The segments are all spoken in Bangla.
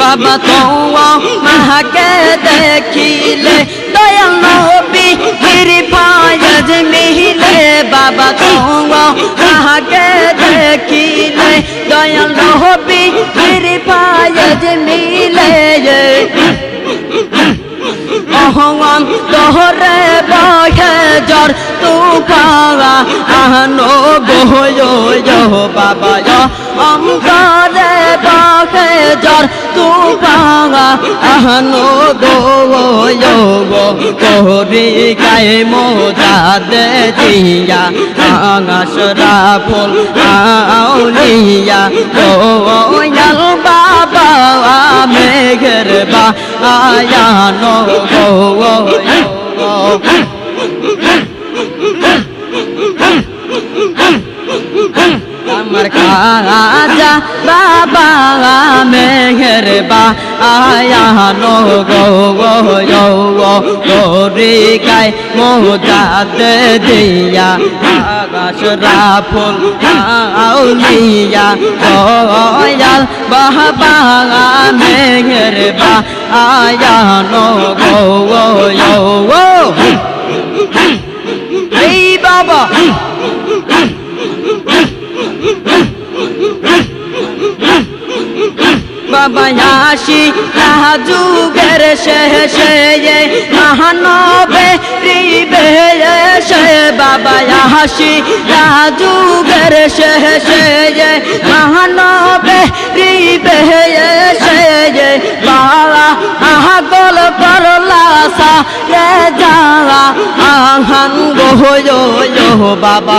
বাবা তো মাকে দেখিলে, দয়াল নবী কৃপায়জ মিলে বাবা তো মাকে দেখিলে, দয়াল নবী কৃপায়জ মিলে অহমান তোহরে বহে জর তু পাওয়া আনো বহয় বাবা অন্তরে বহে জর তু পাওয়া আনো গোয় মোজা দিয়া আঙাসরা ফুল আউলিয়া গোয়াল বাবা, মেঘের বা আয়ানো গো আমার খাজা বাবা মেঘের বা আয়ানো গো গো গোরি গাই মোজাত দিয়া, আকাশ রাফুল আউলিয়া দয়াল বাবা মেঘের বা আয়ানো গো গো। এই বাবা বাবা হাসি যুগের শেষে মহানবে রিবে সে বাবা হাসি যুগের শেষে মহানবে রিবে বাবা আহা গল করলা সা রে যাওয়া আহান গো বাবা।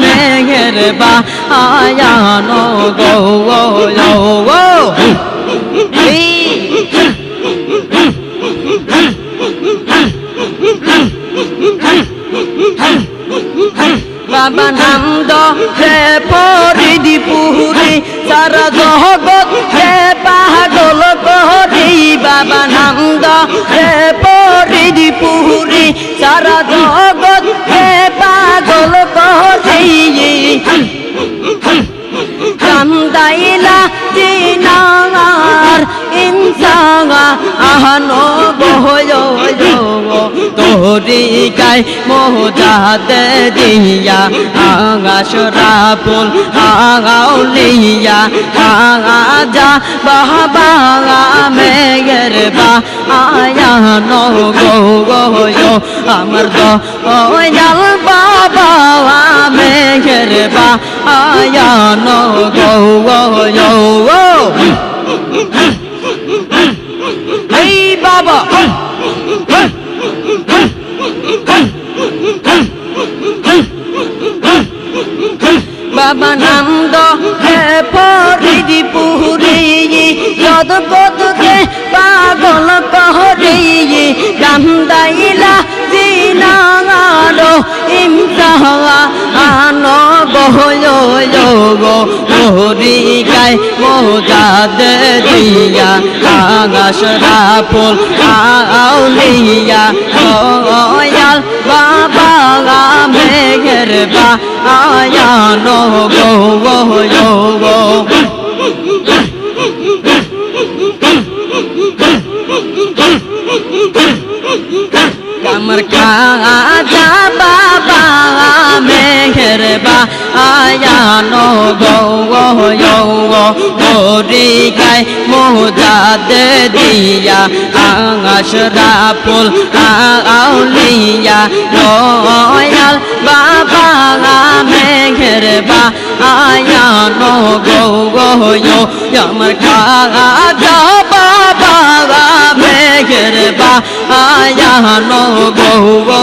মেঘের বা আয়ানো গো গো বাবা হে পরিদি পুরি সারা জগৎ হে পাগল করি। বাবা নন্দ হে আহানো বহয় তোরি গাই মোজা দে দিয়া আগাসরা ফুল আগাউলিয়া আগা বাবা মেঘের বা আয়ানো গো গো আমার তো ওয়াল বাবা মেঘের বা আয়ানো গো গো। এই বাবা। বাবা হে পরিদি পুরি যদ গো মোহরি গাই মোজা দে দিয়া আগাসরা ফুল আউলিয়া দয়াল বাবা মেঘের বা খাজা বাবা মেঘের বা আয়ানো গো মোরি গাই মোজা দে দিয়া আঙাসরা ফুল আউলিয়া দয়াল বাবা মেঘের বা আয়ানো গো গো আমার খাজা বাবা মেঘের বা আয়ানো গো গো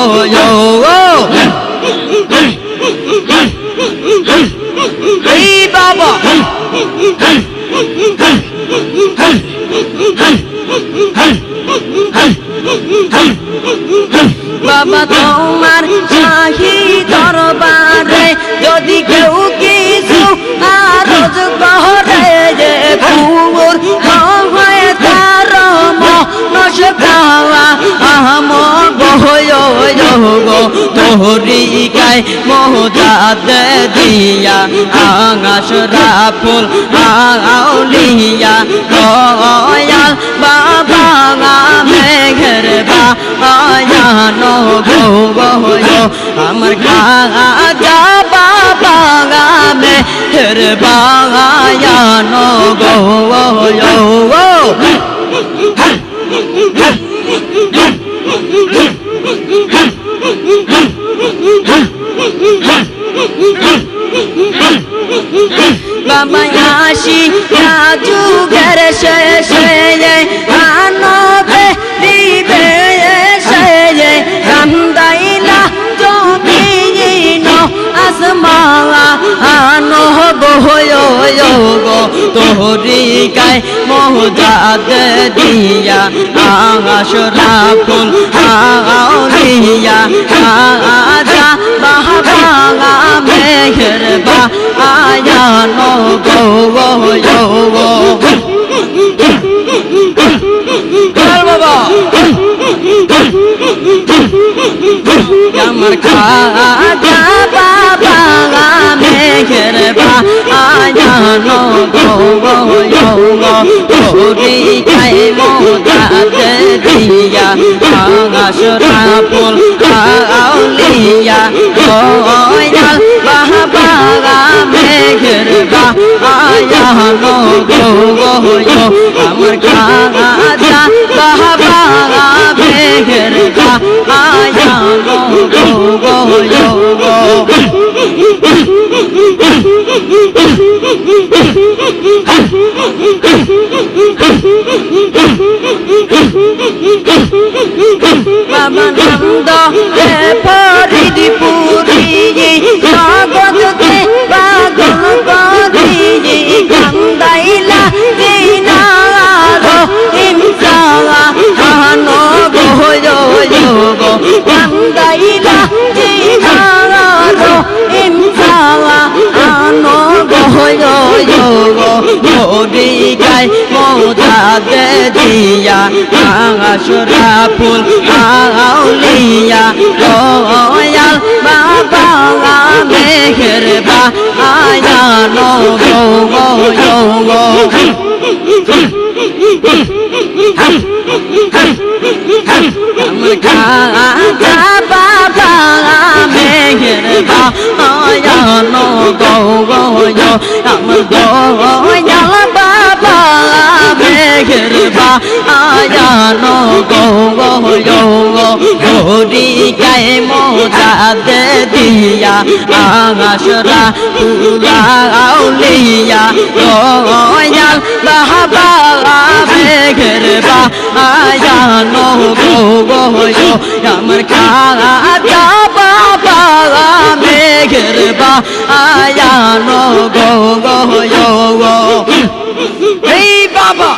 এই বাবা বাবা তোমার শাহী দরবারে যদি কেউ কিছু আরজ করে যে কুমুর হয় তার মনস খাওয়া আহম গহয় গো তোহরি গায় মোহজাদ দিয়া আঙাস রাফুল আউলিয়া দয়াল বাবা মেঘের বা আয়ানো গো গো আমার খাজা বাবা মেঘের বা আয়ানো গো বাবা আসি যুগের শেষে আনবে দিবে সে কান্দাইলা জমিন আসমা আনো গো গো তোহরি গায় মোহজাদ দিয়া আশরা ফুল আজা বাবা মেঘের বা আয়ানো গো গো বাবা আমার বাবা মেঘের বা আয়ানো গো গো গো তোরি খাই মোদাত দিয়া আকাশ রাপুল আউলিয়া দয়াল বাবা মেঘের বা আয়ানো গো গো আমার খাজা বাবা মেঘের বা আয়ানো গো গো গো বাবা নন্দ ফরিদি পুরি জগতে গো গো মোরি গায় মোদাদ দিয়া আশরা ফুল আউলিয়া দয়াল বাবা মেঘের বা আয়ানো গো গো গো আমার খাজা বাবা মেঘের বা আয়ানো গো গো আমার দয়াল বাবা মেঘের বা আয়ানো গো গো গো হরি দিয়া আশরা তুলা আউলিয়া দয়াল বাবা মেঘের বা আয়ানো গো গো আমার বাবা মেঘের বা আয়ানো গো গো। এই বাবা!